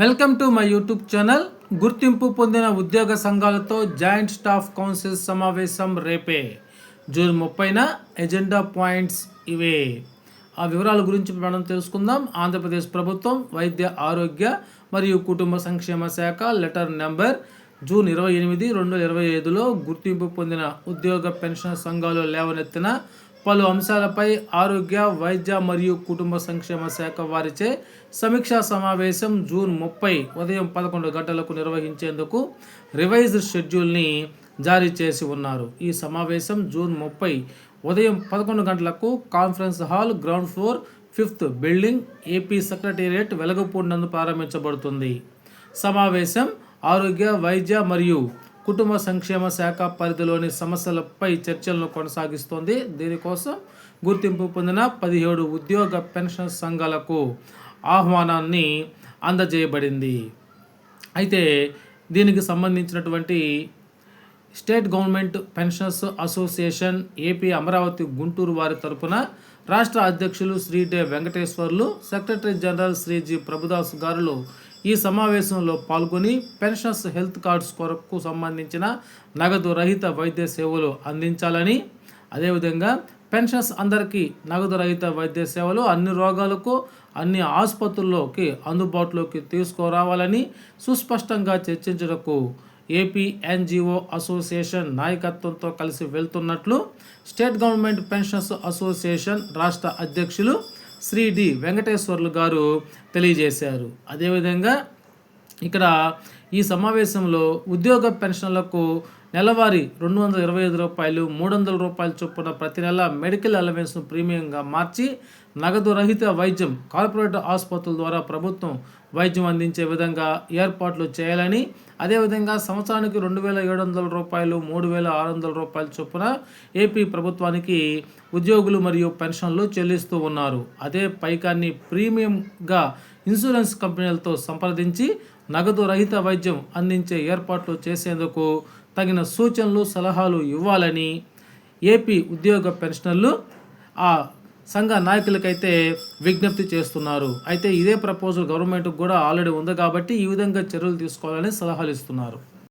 Welcome to my YouTube channel. గుర్తింపు పొందిన ఉద్యోగ సంఘాలతో జాయింట్ స్టాఫ్ కౌన్సిల్ సమావేశం రేపే. జూన్ ముప్పైన ఎజెండా పాయింట్స్ ఇవే. ఆ వివరాల గురించి మనం తెలుసుకుందాం. ఆంధ్రప్రదేశ్ ప్రభుత్వం వైద్య ఆరోగ్య మరియు కుటుంబ సంక్షేమ శాఖ లెటర్ నెంబర్ జూన్ ఇరవై ఎనిమిది రెండు ఇరవై ఐదులో గుర్తింపు పొందిన ఉద్యోగ పెన్షన్ సంఘాలు లేవనెత్తిన పలు అంశాలపై ఆరోగ్య వైద్య మరియు కుటుంబ సంక్షేమ శాఖ వారిచే సమీక్షా సమావేశం జూన్ ముప్పై ఉదయం పదకొండు గంటలకు నిర్వహించేందుకు రివైజ్డ్ షెడ్యూల్ని జారీ చేసి ఉన్నారు. ఈ సమావేశం జూన్ ముప్పై ఉదయం పదకొండు గంటలకు conference hall ground floor fifth building AP secretariat Velagapudi నందు ప్రారంభించబడుతుంది. సమావేశం ఆరోగ్య వైద్య మరియు కుటుంబ సంక్షేమ శాఖ పరిధిలోని సమస్యలపై చర్చలను కొనసాగిస్తోంది. దీనికోసం గుర్తింపు పొందిన పదిహేడు ఉద్యోగ పెన్షన్ సంఘాలకు ఆహ్వానాన్ని అందజేయబడింది. అయితే దీనికి సంబంధించినటువంటి state government pensions association AP Amaravati Guntur వారి తరపున రాష్ట్ర అధ్యక్షులు Shri D Venkateswarlu secretary general Shri G Prabhudas గారులు ఈ సమావేశంలో పాల్గొని పెన్షన్స్ హెల్త్ కార్డ్స్ కొరకు సంబంధించిన నగదు రహిత వైద్య సేవలు అందించాలని అదేవిధంగా పెన్షన్స్ అందరికీ నగదు రహిత వైద్య సేవలు అన్ని రోగాలకు అన్ని ఆసుపత్రుల్లోకి అందుబాటులోకి తీసుకురావాలని సుస్పష్టంగా చర్చించడకు ఏపీ ఎన్జిఓ అసోసియేషన్ నాయకత్వంతో కలిసి వెళ్తున్నట్లు స్టేట్ గవర్నమెంట్ పెన్షన్స్ అసోసియేషన్ రాష్ట్ర అధ్యక్షులు శ్రీ డి వెంకటేశ్వర్లు గారు తెలియజేశారు. అదేవిధంగా ఇక్కడ ఈ సమావేశంలో ఉద్యోగ పెన్షన్లకు నెలవారీ రెండు వందల ఇరవై ఐదు రూపాయలు మూడు వందల రూపాయల చొప్పున ప్రతి నెల మెడికల్ అలవెన్స్ను ప్రీమియంగా మార్చి నగదు రహిత వైద్యం కార్పొరేట్ ఆసుపత్రుల ద్వారా ప్రభుత్వం వైద్యం అందించే విధంగా ఏర్పాట్లు చేయాలని అదేవిధంగా సంవత్సరానికి రెండు వేల ఏడు వందల రూపాయలు మూడు వేల ఆరు వందల రూపాయల చొప్పున ఏపీ ప్రభుత్వానికి ఉద్యోగులు మరియు పెన్షన్లు చెల్లిస్తూ ఉన్నారు. అదే పైకాన్ని ప్రీమియంగా ఇన్సూరెన్స్ కంపెనీలతో సంప్రదించి నగదు రహిత వైద్యం అందించే ఏర్పాట్లు చేసేందుకు తగిన సూచనలు సలహాలు ఇవ్వాలని ఏపీ ఉద్యోగ పెన్షనర్లు ఆ సంఘ నాయకులకైతే విజ్ఞప్తి చేస్తున్నారు. అయితే ఇదే ప్రపోజల్ గవర్నమెంట్కి కూడా ఆల్రెడీ ఉంది కాబట్టి ఈ విధంగా చర్యలు తీసుకోవాలని సలహాలు ఇస్తున్నారు.